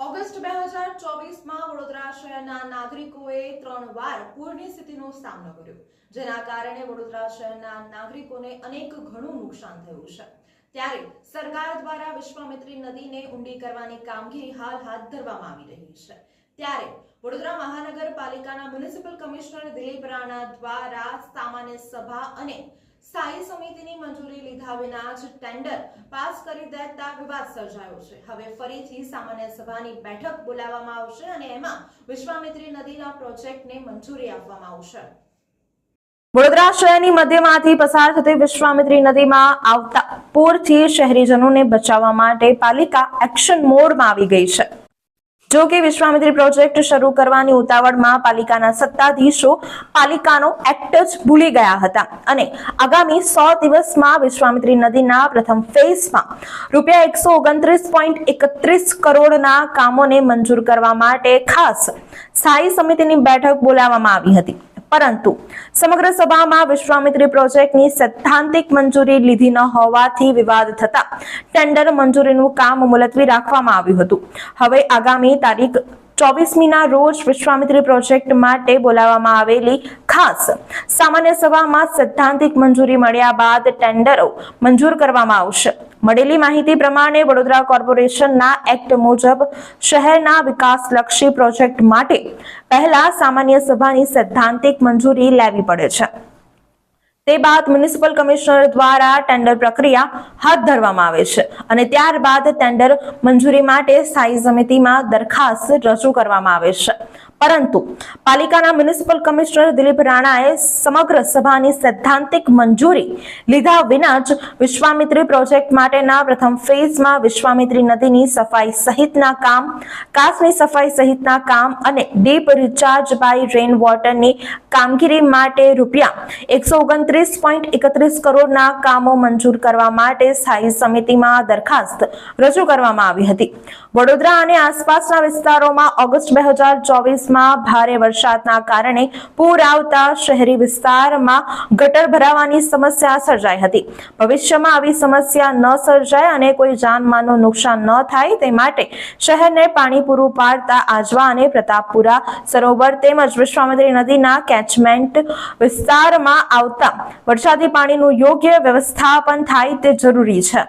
August બે હજાર ચોવીસમાં વડોદરા શહેરના નાગરિકોએ ત્રણ વાર પૂરની સ્થિતિનો સામનો કર્યો, જેના કારણે વડોદરા શહેરના નાગરિકોને અનેક ઘણું નુકસાન થયું છે. ત્યારે સરકાર દ્વારા વિશ્વામિત્રી નદીને ઊંડી કરવાની કામગીરી હાલ હાથ ધરવામાં આવી રહી છે. ત્યારે વડોદરા મહાનગરપાલિકાના મ્યુનિસિપલ કમિશનર દિલીપ રાણા દ્વારા સામાન્ય સભા અને સ્થાયી સમિતિની મંજૂરી લીધા વિના જ ટેન્ડર પાસ કરી દેતા વિવાદ સર્જાયો છે. હવે ફરીથી સામાન્ય સભાની બેઠક બોલાવવામાં આવશે અને એમાં વિશ્વામિત્રી નદીના પ્રોજેક્ટને મંજૂરી આપવામાં આવશે. વડોદરા શહેરની મધ્યમાંથી પસાર થતી વિશ્વામિત્રી નદીમાં આવતા પૂરથી શહેરીજનોને બચાવવા માટે પાલિકા એક્શન મોડમાં આવી ગઈ છે. જો કે વિશ્વામિત્રી પ્રોજેક્ટ શરૂ કરવાની ઉતાવળમાં પાલિકાના સત્તાધીશો પાલિકાનો એક્ટ જ ભૂલી ગયા હતા અને આગામી સો દિવસમાં વિશ્વામિત્રી નદીના પ્રથમ ફેઝમાં રૂપિયા એકસો ઓગણત્રીસ પોઈન્ટ એકત્રીસ કરોડના કામોને મંજૂર કરવા માટે ખાસ સ્થાયી સમિતિની બેઠક બોલાવવામાં આવી હતી. પરંતુ સમગ્ર સભામાં વિશ્વામિત્રી પ્રોજેક્ટની સૈદ્ધાંતિક મંજૂરી લીધી ન હોવાથી વિવાદ થતા ટેન્ડર મંજૂરીનું કામ મુલતવી રાખવામાં આવ્યું હતું. હવે આગામી તારીખ ચોવીસમીના રોજ વિશ્વામિત્રી પ્રોજેક્ટ માટે બોલાવવામાં આવેલી ખાસ સામાન્ય સભામાં સૈદ્ધાંતિક મંજૂરી મળ્યા બાદ ટેન્ડરો મંજૂર કરવામાં આવશે. મળેલી માહિતી પ્રમાણે વડોદરા કોર્પોરેશનના એક્ટ મુજબ શહેરના વિકાસલક્ષી પ્રોજેક્ટ માટે પહેલા સામાન્ય સભાની સૈદ્ધાંતિક મંજૂરી લેવી પડે છે. તે બાદ મ્યુનિસિપલ કમિશનર દ્વારા ટેન્ડર પ્રક્રિયા હાથ ધરવામાં આવે છે અને ત્યારબાદ ટેન્ડર મંજૂરી માટે સ્થાયી સમિતિમાં દરખાસ્ત રજૂ કરવામાં આવે છે. પરંતુ પાલિકાના મ્યુનિસિપલ કમિશનર દિલીપ રાણાએ સમગ્ર સભાની સૈદ્ધાંતિક મંજૂરી લીધા વિના જ વિશ્વામિત્રી પ્રોજેક્ટ માટેના પ્રથમ ફેઝમાં વિશ્વામિત્રી નદીની સફાઈ સહિતના કામ કાસની સફાઈ સહિતના કામ અને ડીપ રિચાર્જ બાય રેન વોટરની કામગીરી માટે રૂપિયા એકસો ઓગણત્રીસ પોઈન્ટ એકત્રીસ કરોડના કામો મંજૂર કરવા માટે સ્થાયી સમિતિમાં દરખાસ્ત રજૂ કરવામાં આવી હતી. વડોદરા અને આસપાસના વિસ્તારોમાં ઓગસ્ટ બે હજાર ચોવીસમાં ભારે વરસાદના કારણે પૂર આવતા શહેરી વિસ્તારમાં ગટર ભરાવાની સમસ્યા સર્જાઈ હતી. ભવિષ્યમાં આવી સમસ્યા ન સર્જાય અને કોઈ જાનમાલનું નુકસાન ન થાય તે માટે શહેરને પાણી પૂરું પાડતા આજવા અને પ્રતાપપુરા, સરોવર તેમજ વિશ્વામિત્રી નદીના કેચમેન્ટ વિસ્તારમાં આવતા વરસાદી પાણીનું યોગ્ય વ્યવસ્થાપન થાય તે જરૂરી છે.